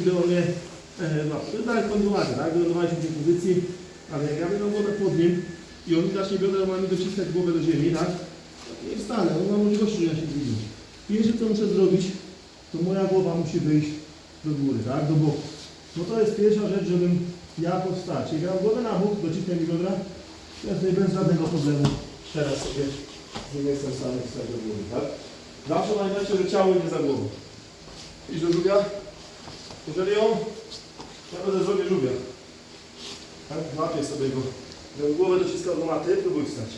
mnie, e, no, tak? Wylądowałem się w tej pozycji, ale jak ja będę głowę pod nim i on zacznie biodra ma mi dociskać głowę do ziemi, tak? Nie wstanę, on ma możliwości, że ja się zbliżyć. Pierwsze co muszę zrobić, to moja głowa musi wyjść do góry, tak? Do boku. No to jest pierwsza rzecz, żebym ja powstać. Jak ja mam głowę na bok, docisnę mi biodra, ja sobie bez żadnego problemu teraz sobie z nim jestem stanie wstać do góry, tak? Zawsze pamiętajcie, że ciało idzie za głową. Idź do żółwia. Jeżeli on, ja będę zrobię żółwia. Tak? Łapię sobie go. Gdybym głowę dociskał do maty, próbuj wstać.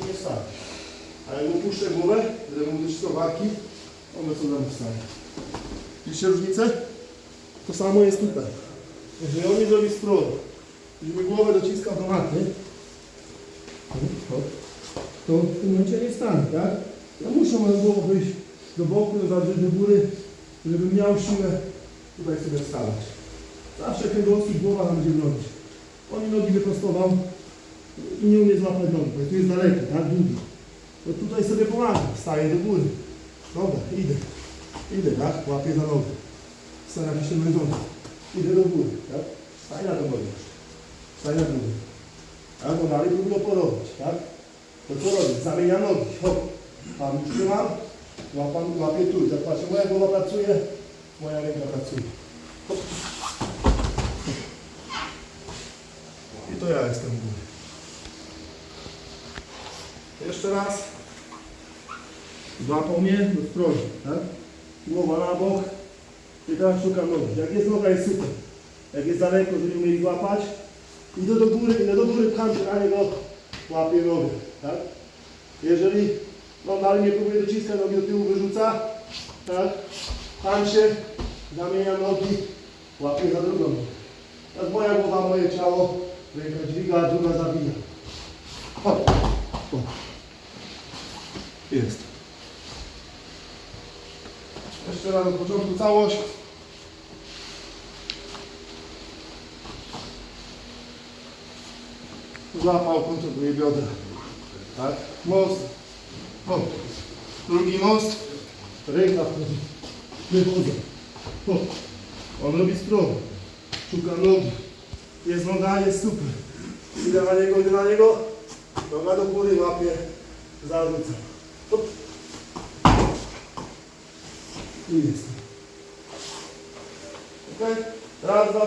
On nie wstanie. A jak mu puszczę głowę, gdybym mu dociskał warki, on bez problemu wstanie. Widzicie różnicę? To samo jest tutaj. Jeżeli on mi zrobi spród, żeby głowę dociskał do maty, to, w tym momencie nie wstanę, tak? Ja muszę moją głową wyjść do boku, zawrzeć do góry, żebym miał siłę tutaj sobie wstawać. Zawsze kręgosłup głowa nam będzie bronić. On nogi wyprostował i nie umie złapać nogi, bo tu jest daleki, tak? Długi. To tutaj sobie pomagam, wstaję do góry. Dobra, idę. Idę, tak? Łapię za nogę. Staram się nogi. Idę do góry, tak? Staj na nogę. Staj na drugą. Tak? Bo dalej próbuję porobić, tak? To co robię? Zamienia nogi. Hop. Tam już trzymam. Łapam, łapię tu. Patrzę, moja głowa pracuje, moja ręka pracuje. I to ja jestem w górze. Jeszcze raz. Złapał mnie do strony, tak? Głowa na bok. I teraz szukam nogi. Jak jest noga, jest super. Jak jest daleko, żeby mnie ich złapać, idę do góry, idę do góry, pcham się na niego, łapię nogę, tak? Jeżeli on dalej nie próbuje dociskać, nogi do tyłu wyrzuca, tak? Pcham się, zamienia nogi, łapię za drugą nogę. Tak moja głowa, moje ciało, ręka dźwiga, druga zabija. Hop. Hop. Jest. Jeszcze raz od początku całość. Złapał, kontroluje biodra. Tak? Most. Hop. Drugi most. Ręka wchodzi. Wychodzę. Hop. On robi stronę. Szuka nogi. Jest noga, jest super. Idę na niego, idę na niego. Noga do góry, łapie. Zarzucam. Hop. I jest. Ok? Raz, dwa,